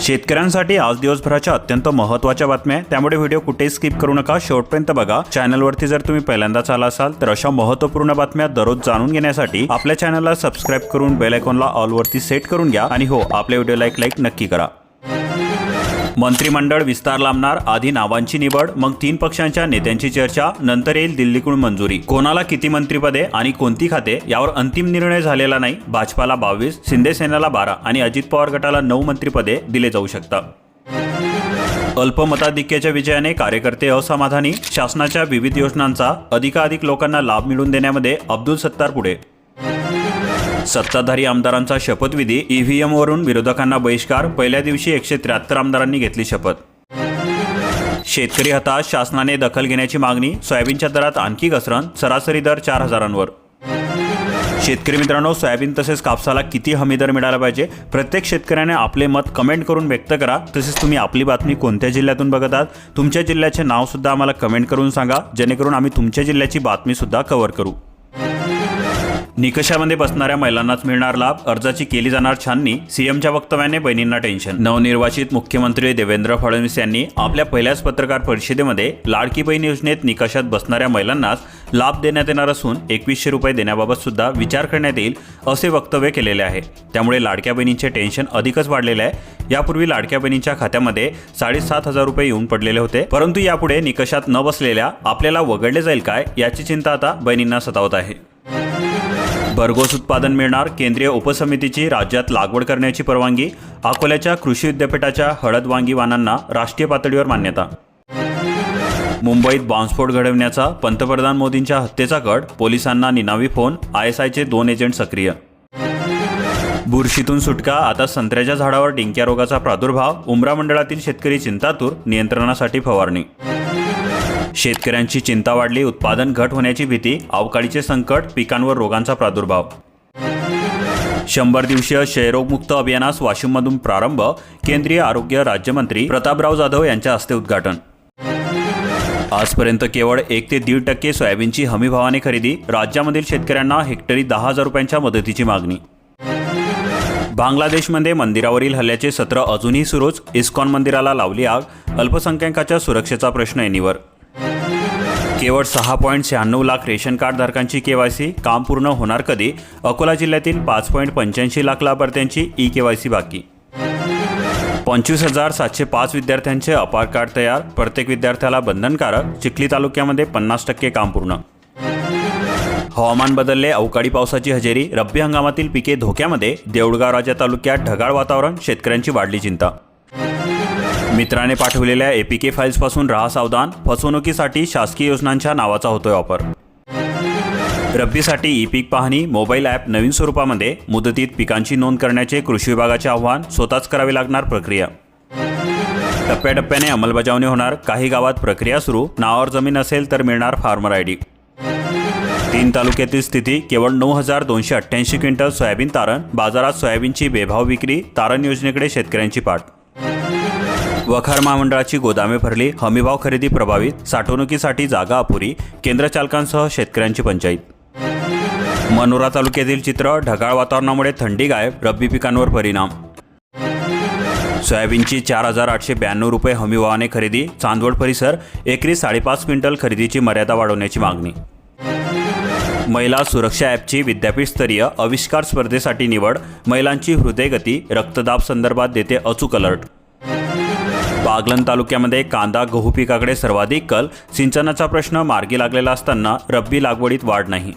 शेतकऱ्यांसाठी आज दिवसभराच्या अत्यंत महत्त्वाच्या बातम्या आहे त्यामुळे व्हिडिओ कुठेही स्किप करू नका. शेवटपर्यंत बघा. चॅनलवरती जर तुम्ही पहिल्यांदाच आला असाल तर अशा महत्त्वपूर्ण बातम्या दररोज जाणून घेण्यासाठी आपल्या चॅनलला सबस्क्राईब करून बेल आयकॉनला ऑलवरती सेट करून घ्या. आणि हो आपल्या व्हिडिओला एक लाईक नक्की करा. मंत्रिमंडळ विस्तार लांबणार आधी नावांची निवड मग तीन पक्षांच्या नेत्यांची चर्चा नंतर येईल दिल्लीकडून मंजुरी. कोणाला किती मंत्रिपदे आणि कोणती खाते यावर अंतिम निर्णय झालेला नाही. भाजपाला बावीस शिंदेसेनेला बारा आणि अजित पवार गटाला नऊ मंत्रिपदे दिले जाऊ शकतात. अल्पमताधिक्याच्या विजयाने कार्यकर्ते असमाधानी शासनाच्या विविध योजनांचा अधिकाधिक लोकांना लाभ मिळवून देण्यामध्ये अब्दुल सत्तार पुढे सत्ताधारी आमदारांचा शपथविधी ईव्हीएम वरून विरोधकांना बहिष्कार. पहिल्या दिवशी एकशे त्र्याहत्तर आमदारांनी घेतली शपथ. शेतकरी हताश शासनाने दखल घेण्याची मागणी. सोयाबीनच्या दरात आणखी घसरण. सरासरी दर चार हजारांवर. शेतकरी मित्रांनो सोयाबीन तसेच कापसाला किती हमी दर मिळाला पाहिजे? प्रत्येक शेतकऱ्याने आपले मत कमेंट करून व्यक्त करा. तसेच तुम्ही आपली बातमी कोणत्या जिल्ह्यातून बघत आहात तुमच्या जिल्ह्याचे नावसुद्धा आम्हाला कमेंट करून सांगा. जेणेकरून आम्ही तुमच्या जिल्ह्याची बातमीसुद्धा कव्हर करू. निकषामध्ये बसणाऱ्या महिलांनाच मिळणार लाभ. अर्जाची केली जाणार छाननी सीएमच्या वक्तव्याने बहिणींना टेन्शन. नवनिर्वाचित मुख्यमंत्री देवेंद्र फडणवीस यांनी आपल्या पहिल्याच पत्रकार परिषदेमध्ये लाडकी बहीण योजनेत निकषात बसणाऱ्या महिलांनाच लाभ देण्यात येणार असून एकवीसशे रुपये देण्याबाबत सुद्धा विचार करण्यात येईल असे वक्तव्य केलेले आहे. त्यामुळे लाडक्या बहिणींचे टेन्शन अधिकच वाढलेले आहे. यापूर्वी लाडक्या बहिणींच्या खात्यामध्ये साडेसात हजार रुपये येऊन पडलेले होते. परंतु यापुढे निकषात न बसलेल्या आपल्याला वगळले जाईल काय याची चिंता आता बहिणींना सतावत आहे. भरघोस उत्पादन मिळणार केंद्रीय उपसमितीची राज्यात लागवड करण्याची परवानगी अकोल्याच्या कृषी विद्यापीठाच्या हळद वांगी वाणांना राष्ट्रीय पातळीवर मान्यता. मुंबईत बॉम्बस्फोट घडवण्याचा पंतप्रधान मोदींच्या हत्येचा कट पोलिसांना निनावी फोन आय एस आयचे दोन एजंट सक्रिय. बुरशीतून सुटका आता संत्र्याच्या झाडावर डिंक्या रोगाचा प्रादुर्भाव उमरा मंडळातील शेतकरी चिंतातूर नियंत्रणासाठी फवारणी. शेतकऱ्यांची चिंता वाढली उत्पादन घट होण्याची भीती अवकाळीचे संकट पिकांवर रोगांचा प्रादुर्भाव. शंभर दिवसीय क्षयरोगमुक्त अभियानास वाशिममधून प्रारंभ केंद्रीय आरोग्य राज्यमंत्री प्रतापराव जाधव यांच्या हस्ते उद्घाटन. आजपर्यंत केवळ एक ते दीड टक्के सोयाबीनची हमीभावाने खरेदी राज्यामधील शेतकऱ्यांना हेक्टरी दहा हजार रुपयांच्या मदतीची मागणी. बांगलादेशमध्ये मंदिरावरील हल्ल्याचे सत्र अजूनही सुरूच इस्कॉन मंदिराला लावली आग अल्पसंख्याकाच्या सुरक्षेचा प्रश्न ऐनीवर केवळ सहा पॉईंट शहाण्णव लाख रेशन कार्ड धारकांची केवायसी काम पूर्ण होणार कधी? अकोला जिल्ह्यातील पाच पॉईंट पंच्याऐंशी लाख लाभार्थ्यांची ई केवायसी बाकी. पंचवीस हजार सातशे पाच विद्यार्थ्यांचे अपार कार्ड तयार. प्रत्येक विद्यार्थ्याला बंधनकारक. चिखली तालुक्यामध्ये पन्नास टक्के काम पूर्ण. हवामान बदलले अवकाळी पावसाची हजेरी. रब्बी हंगामातील पिके धोक्यामध्ये. देऊळगाव राजा तालुक्यात ढगाळ वातावरण. शेतकऱ्यांची वाढली चिंता. मित्राने पाठवलेल्या एपीके फाईल्सपासून राहा सावधान. फसवणुकीसाठी शासकीय योजनांच्या नावाचा होतोय वापर. रब्बीसाठी ई पीक पाहणी मोबाईल ॲप नवीन स्वरूपामध्ये मुदतीत पिकांची नोंद करण्याचे कृषी विभागाचे आव्हान स्वतःच करावी लागणार प्रक्रिया. टप्प्याटप्प्याने अंमलबजावणी होणार. काही गावात प्रक्रिया सुरू. नावावर जमीन असेल तर मिळणार फार्मर आय डी. तीन तालुक्यातील स्थिती केवळ नऊ हजार दोनशे अठ्ठ्याऐंशी क्विंटल सोयाबीन तारण बाजारात सोयाबीनची बेभाव विक्री तारण योजनेकडे शेतकऱ्यांची पाठ. वखार महामंडळाची गोदामे भरली हमीभाव खरेदी प्रभावित साठवणुकीसाठी जागा अपुरी केंद्र चालकांसह शेतकऱ्यांची पंचायत मनोरा तालुक्यातील चित्र ढगाळ वातावरणामुळे थंडी गायब रब्बी पिकांवर परिणाम. सोयाबीनची चार हजार आठशे ब्याण्णव रुपये हमीभावाने खरेदी चांदवड परिसर एकरी साडेपाच क्विंटल खरेदीची मर्यादा वाढवण्याची मागणी. महिला सुरक्षा ॲपची विद्यापीठस्तरीय आविष्कार स्पर्धेसाठी निवड महिलांची हृदयगती रक्तदाब संदर्भात देते अचूक अलर्ट. बागलन तालुक्यामध्ये कांदा गहू पिकाकडे सर्वाधिक कल. सिंचनाचा प्रश्न मार्गी लागलेला असताना रब्बी लागवडीत वाढ नाही.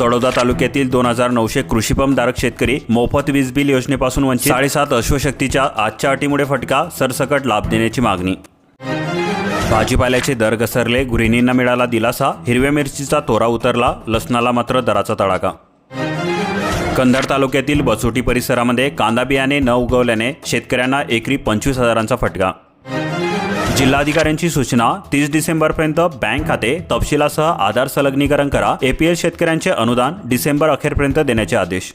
तळोदा तालुक्यातील दोन हजार नऊशे कृषीपंपधारक शेतकरी मोफत वीज बिल योजनेपासून वंचित. साडेसात अश्वशक्तीच्या आजच्या अटीमुळे फटका सरसकट लाभ देण्याची मागणी. भाजीपाल्याचे दर घसरले गृहिणींना मिळाला दिलासा हिरव्या मिरचीचा तोरा उतरला लसणाला मात्र दराचा तडाखा. कंधार तालुक्यातील बसोटी परिसरामध्ये कांदा बियाणे न उगवल्याने शेतकऱ्यांना एकरी पंचवीस हजारांचा फटका. जिल्हाधिकाऱ्यांची सूचना तीस डिसेंबरपर्यंत बँक खाते तपशिलासह आधार संलग्नीकरण करा एपीएल शेतकऱ्यांचे अनुदान डिसेंबर अखेरपर्यंत देण्याचे आदेश.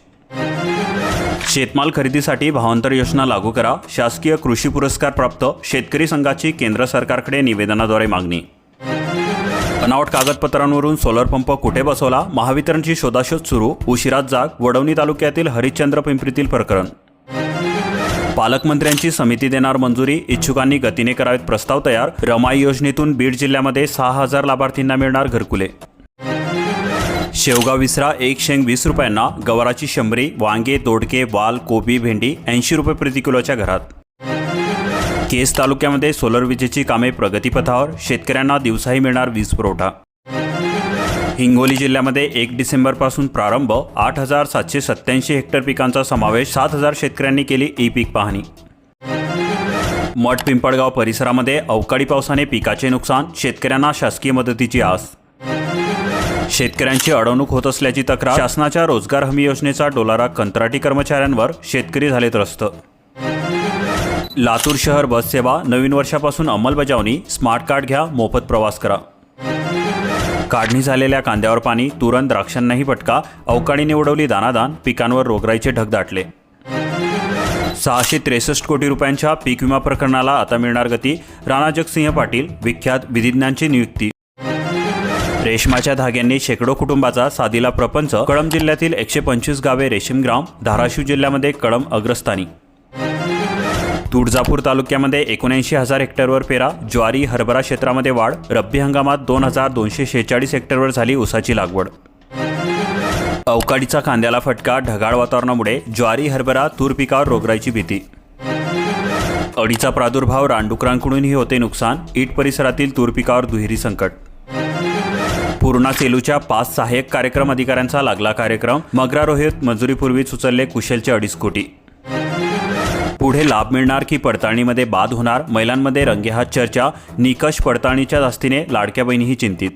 शेतमाल खरेदीसाठी भावांतर योजना लागू करा शासकीय कृषी पुरस्कार प्राप्त शेतकरी संघाची केंद्र सरकारकडे निवेदनाद्वारे मागणी. बनावट कागदपत्रांवरून सोलर पंप कुठे बसवला? महावितरणची शोधाशोध सुरू. उशिरात जाग. वडवणी तालुक्यातील हरिश्चंद्र पिंपरीतील प्रकरण. पालकमंत्र्यांची समिती देणार मंजुरी. इच्छुकांनी गतीने करावेत प्रस्ताव तयार. रमाई योजनेतून बीड जिल्ह्यामध्ये सहा हजार लाभार्थींना मिळणार घरकुले. शेवगाव विसरा. एक शेंग वीस रुपयांना. गवाराची शंभरी वांगे दोडके वाल कोबी भेंडी ऐंशी रुपये प्रति किलोच्या घरात. केस तालुक्यामध्ये सोलर विजेची कामे प्रगतीपथावर शेतकऱ्यांना दिवसाही मिळणार वीज पुरवठा. हिंगोली जिल्ह्यामध्ये एक डिसेंबरपासून प्रारंभ आठ हजार सातशे सत्याऐंशी हेक्टर पिकांचा समावेश सात हजार शेतकऱ्यांनी केली ई पीक पाहणी. मठ पिंपळगाव परिसरामध्ये अवकाळी पावसाने पिकाचे नुकसान शेतकऱ्यांना शासकीय मदतीची आस. शेतकऱ्यांची अडवणूक होत असल्याची तक्रार शासनाच्या रोजगार हमी योजनेचा डोलारा कंत्राटी कर्मचाऱ्यांवर शेतकरी झाले त्रस्त लातूर शहर बस सेवा नवीन वर्षापासून अंमलबजावणी स्मार्ट कार्ड घ्या मोफत प्रवास करा. काढणी झालेल्या कांद्यावर पाणी तुरंत द्राक्षांनाही फटका अवकाळीने उडवली दानादान पिकांवर रोगराईचे ढग दाटले. सहाशे त्रेसष्ट कोटी रुपयांच्या पीक विमा प्रकरणाला आता मिळणार गती राणा जगसिंह पाटील विख्यात विधिज्ञांची नियुक्ती. रेशमाच्या धाग्यांनी शेकडो कुटुंबाचा साधीला प्रपंच कळंब जिल्ह्यातील एकशे पंचवीस गावे रेशीमग्राम धाराशिव जिल्ह्यामध्ये कळम अग्रस्थानी. तुळजापूर तालुक्यामध्ये एकोणऐंशी हजार हेक्टरवर पेरा ज्वारी हरभरा क्षेत्रामध्ये वाढ रब्बी हंगामात दोन हजार दोनशे शेहेचाळीस हेक्टरवर झाली ऊसाची लागवड. अवकाळीचा कांद्याला फटका ढगाळ वातावरणामुळे ज्वारी हरभरा तूर पिकावर रोगराईची भीती. अडीचा प्रादुर्भाव रानडुकरांकडूनही होते नुकसान ईट परिसरातील तूर पिकावर दुहेरी संकट. पूर्णा सेलूच्या पाच सहाय्यक कार्यक्रम अधिकाऱ्यांचा लागला कार्यक्रम मगरा रोहित मंजुरीपूर्वीच उचलले कुशलचे अडीच कोटी. पुढे लाभ मिळणार की पडताळणीमध्ये बाद होणार? महिलांमध्ये रंगेहात चर्चा निकष पडताळणीच्या जास्तीने लाडक्या बहिणीही चिंतित.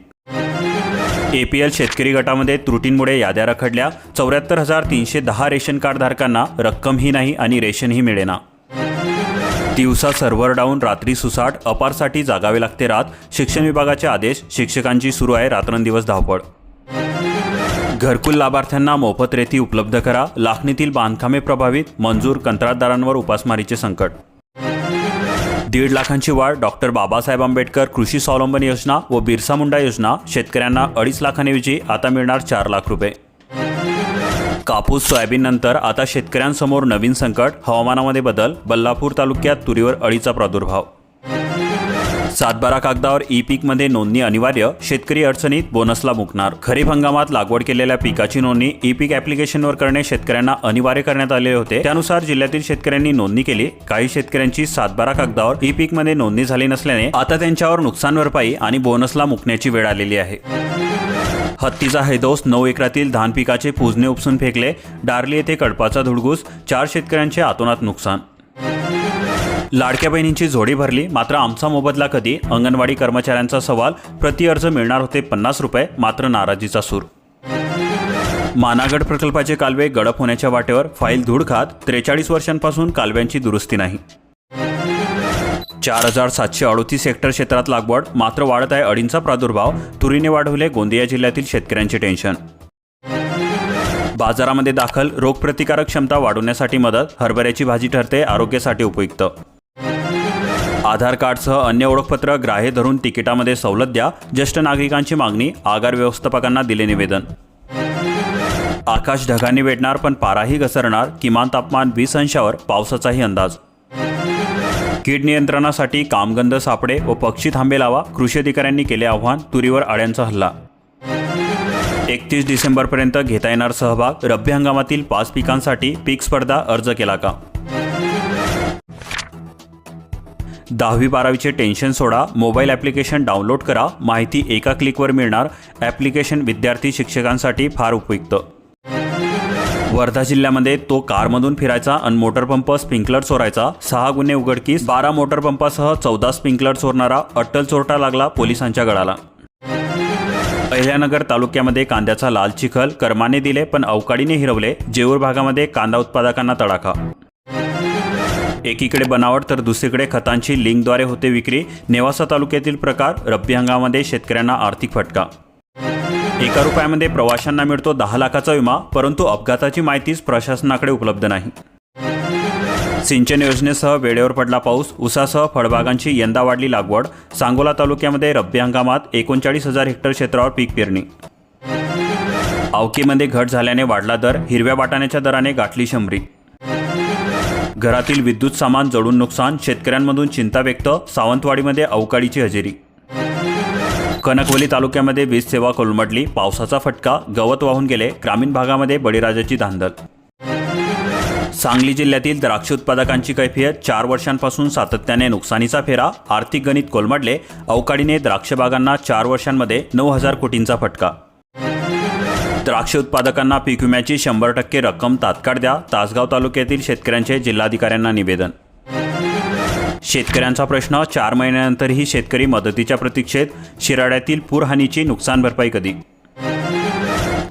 एपीएल शेतकरी गटामध्ये त्रुटींमुळे याद्या रखडल्या. चौऱ्याहत्तर हजार तीनशे दहा रेशन कार्ड धारकांना रक्कमही नाही आणि रेशनही मिळेना. दिवसा सर्व्हर डाऊन रात्री सुसाट अपारसाठी जागावे लागते रात. शिक्षण विभागाचे आदेश शिक्षकांची सुरू आहे रात्रंदिवस धावपळ. घरकुल लाभार्थ्यांना मोफत रेती उपलब्ध करा. लाखणीतील बांधकामे प्रभावित. मंजूर कंत्राटदारांवर उपासमारीचे संकट. दीड लाखांची वाढ. डॉक्टर बाबासाहेब आंबेडकर कृषी स्वावलंबन योजना व बिरसा मुंडा योजना. शेतकऱ्यांना अडीच लाखांऐवजी आता मिळणार चार लाख रुपये. कापूस सोयाबीन नंतर आता शेतकऱ्यांसमोर नवीन संकट. हवामानामध्ये बदल. बल्लापूर तालुक्यात तुरीवर अळीचा प्रादुर्भाव. सातबारा कागदावर ई पीकमध्ये नोंदणी अनिवार्य शेतकरी अडचणीत बोनसला मुकणार. खरीप हंगामात लागवड केलेल्या पिकाची नोंदणी ई पीक ॲप्लिकेशनवर करणे शेतकऱ्यांना अनिवार्य करण्यात आले होते. त्यानुसार जिल्ह्यातील शेतकऱ्यांनी नोंदणी केली. काही शेतकऱ्यांची सातबारा कागदावर ई पीकमध्ये नोंदणी झाली नसल्याने आता त्यांच्यावर नुकसान भरपाई आणि बोनसला मुकण्याची वेळ आलेली आहे. हत्तीचा हैदोस नऊ एकरातील धान पिकाचे पूजने उपसून फेकले. डार्ली येथे कडपाचा धुडगूस चार शेतकऱ्यांचे आतोनात नुकसान. लाडक्या बहिणींची जोडी भरली. मात्र आमचा मोबदला कधी? अंगणवाडी कर्मचाऱ्यांचा सवाल. प्रति अर्ज मिळणार होते पन्नास रुपये. मात्र नाराजीचा सूर. मानागड प्रकल्पाचे कालवे गडप होण्याच्या वाटेवर फाईल धूळ खात त्रेचाळीस वर्षांपासून कालव्यांची दुरुस्ती नाही. चार हजार सातशे अडोतीस हेक्टर क्षेत्रात लागवड. मात्र वाढत आहे अडींचा प्रादुर्भाव. तुरीने वाढवले गोंदिया जिल्ह्यातील शेतकऱ्यांचे टेन्शन. बाजारामध्ये दाखल रोगप्रतिकारक क्षमता वाढवण्यासाठी मदत. हरभऱ्याची भाजी ठरते आरोग्यासाठी उपयुक्त. आधार कार्डसह अन्य ओळखपत्र ग्राह्य धरून तिकिटामध्ये सवलत द्या ज्येष्ठ नागरिकांची मागणी आगार व्यवस्थापकांना दिले निवेदन. आकाश ढगांनी वेढणार पण पाराही घसरणार किमान तापमान वीस अंशावर पावसाचाही अंदाज. कीड नियंत्रणासाठी कामगंध सापडे व पक्षी थांबे लावा कृषी अधिकाऱ्यांनी केले आव्हान तुरीवर अळ्यांचा हल्ला. एकतीस डिसेंबरपर्यंत घेता येणार सहभाग रब्बी हंगामातील पाच पिकांसाठी पीक स्पर्धा अर्ज केला का? दहावी बारावीचे टेन्शन सोडा मोबाईल ॲप्लिकेशन डाउनलोड करा माहिती एका क्लिकवर मिळणार ॲप्लिकेशन विद्यार्थी शिक्षकांसाठी फार उपयुक्त. वर्धा जिल्ह्यामध्ये तो कारमधून फिरायचा आणि मोटरपंप स्प्रिंकलर चोरायचा. सहा गुन्हे उघडकीस बारा मोटरपंपासह चौदा स्प्रिंकलर चोरणारा अट्टल चोरटा लागला पोलिसांच्या गळाला. अहिल्यानगर तालुक्यामध्ये कांद्याचा लाल चिखल कर्माने दिले पण अवकाळीने हिरवले जेऊर भागामध्ये कांदा उत्पादकांना तडाखा. एकीकडे बनावट तर दुसरीकडे खतांची लिंकद्वारे होते विक्री. नेवासा तालुक्यातील प्रकार रब्बी हंगामामध्ये शेतकऱ्यांना आर्थिक फटका. एका रुपयामध्ये प्रवाशांना मिळतो दहा लाखाचा विमा परंतु अपघाताची माहितीच प्रशासनाकडे उपलब्ध नाही. सिंचन योजनेसह वेळेवर पडला पाऊस उसासह फळबागांची यंदा वाढली लागवड. सांगोला तालुक्यामध्ये रब्बी हंगामात एकोणचाळीस हजार हेक्टर क्षेत्रावर पीक पेरणी. आवकीमध्ये घट झाल्याने वाढला दर हिरव्या वाटाण्याच्या दराने गाठली शंभरी. घरातील विद्युत सामान जळून नुकसान शेतकऱ्यांमधून चिंता व्यक्त सावंतवाडीमध्ये अवकाळीची हजेरी. कनकवली तालुक्यामध्ये वीज सेवा कोलमडली पावसाचा फटका गवत वाहून गेले ग्रामीण भागामध्ये बळीराजाची धांदल. सांगली जिल्ह्यातील द्राक्ष उत्पादकांची कैफियत चार वर्षांपासून सातत्याने नुकसानीचा फेरा आर्थिक गणित कोलमडले अवकाळीने द्राक्ष बागांना चार वर्षांमध्ये नऊ हजार कोटींचा फटका. द्राक्ष उत्पादकांना पीक विम्याची शंभर टक्के रक्कम तात्काळ द्या तासगाव तालुक्यातील शेतकऱ्यांचे जिल्हाधिकाऱ्यांना निवेदन. शेतकऱ्यांचा प्रश्न चार महिन्यानंतरही शेतकरी मदतीच्या प्रतीक्षेत शिराड्यातील पूरहानीची नुकसान भरपाई कधी?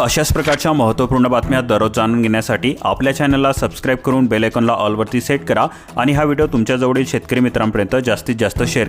अशाच प्रकारच्या महत्त्वपूर्ण बातम्या दररोज जाणून घेण्यासाठी आपल्या चॅनलला सबस्क्राईब करून बेलायकॉनला ऑलवरती सेट करा आणि हा व्हिडिओ तुमच्याजवळील शेतकरी मित्रांपर्यंत जास्तीत जास्त शेअर करा.